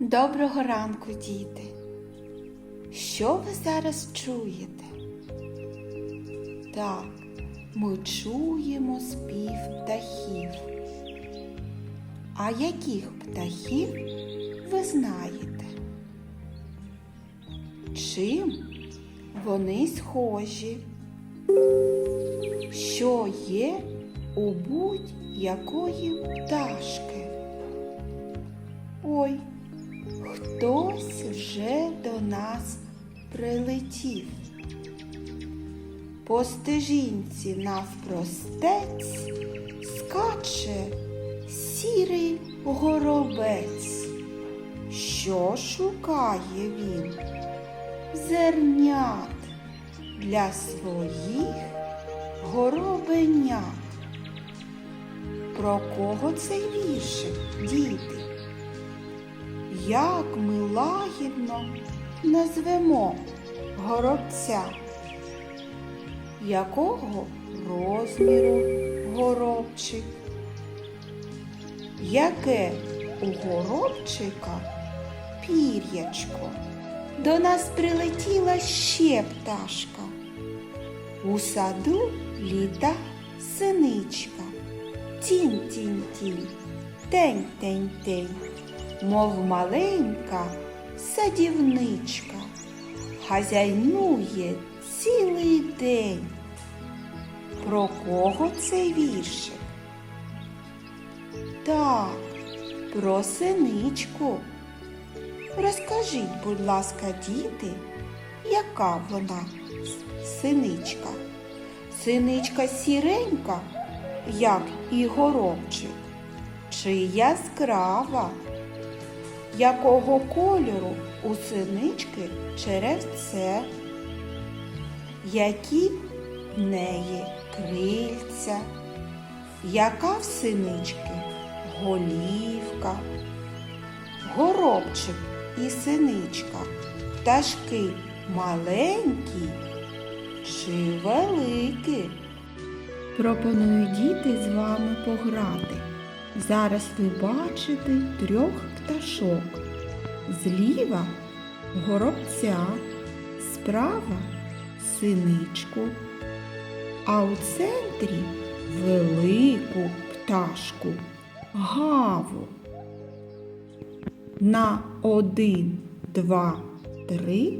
Доброго ранку, діти! Що ви зараз чуєте? Так, ми чуємо спів птахів. А яких птахів ви знаєте? Чим вони схожі? Що є у будь-якої пташки? Ой, хтось вже до нас прилетів. По стежинці навпростець скаче сірий горобець. Що шукає він? Зернят для своїх горобенят. Про кого цей віршик, діти? Як ми лагідно назвемо горобця? Якого розміру горобчик? Яке у горобчика пір'ячко? До нас прилетіла ще пташка. У саду літа синичка. Тінь-тінь-тінь, тень-тень-тень, мов маленька садівничка, хазяйнує цілий день. Про кого цей віршик? Так, про синичку. Розкажіть, будь ласка, діти, яка вона синичка? Синичка сіренька, як і горобчик, чи яскрава? Якого кольору у синички черевце? Які в неї крильця? Яка в синички голівка? Горобчик і синичка, пташки маленькі чи великі? Пропоную діти з вами пограти. Зараз ви бачите трьох пташок. Зліва горобця, справа синичку, а у центрі велику пташку гаву. На один, два, три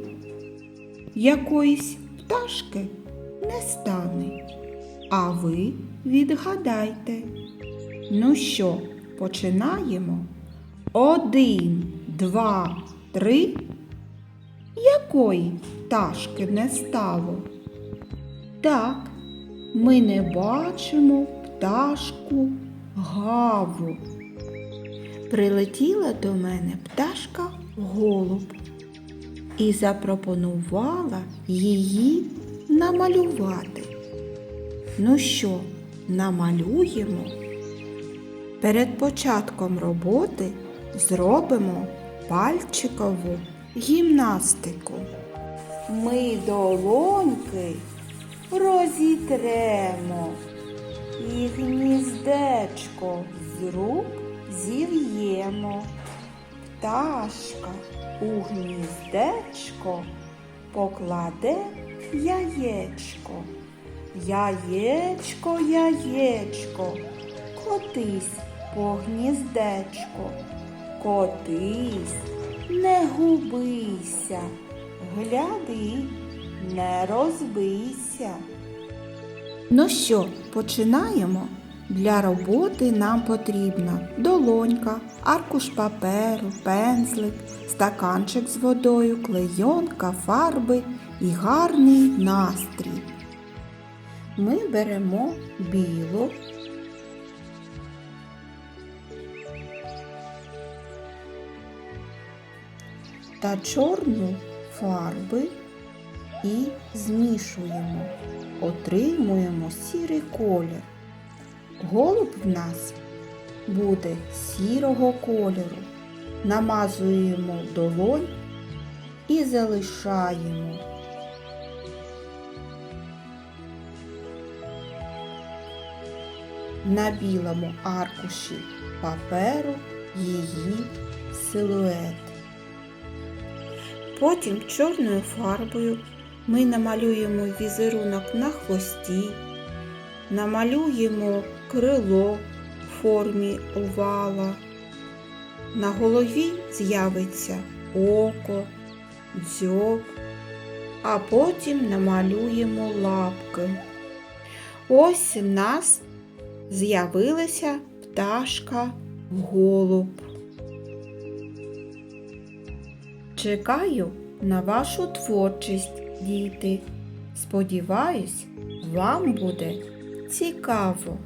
якоїсь пташки не стане. А ви відгадайте. Ну що, починаємо? Один, два, три. Якої пташки не стало? Так, ми не бачимо пташку гаву. Прилетіла до мене пташка голуб і запропонувала її намалювати. Ну що, намалюємо? Перед початком роботи зробимо пальчикову гімнастику. Ми долоньки розітремо і гніздечко з рук зів'ємо. Пташка у гніздечко покладе яєчко. Яєчко, яєчко, котись по гніздечко, котись, не губися, гляди, не розбийся. Ну що, починаємо? Для роботи нам потрібна долонька, аркуш паперу, пензлик, стаканчик з водою, клейонка, фарби і гарний настрій. Ми беремо білу, та чорну фарби і змішуємо, отримуємо сірий колір. Голуб в нас буде сірого кольору. Намазуємо долонь і залишаємо. На білому аркуші паперу її силует. Потім чорною фарбою ми намалюємо візерунок на хвості, намалюємо крило в формі овала. На голові з'явиться око, дзьоб, а потім намалюємо лапки. Ось в нас з'явилася пташка голуб. Чекаю на вашу творчість, діти. Сподіваюсь, вам буде цікаво.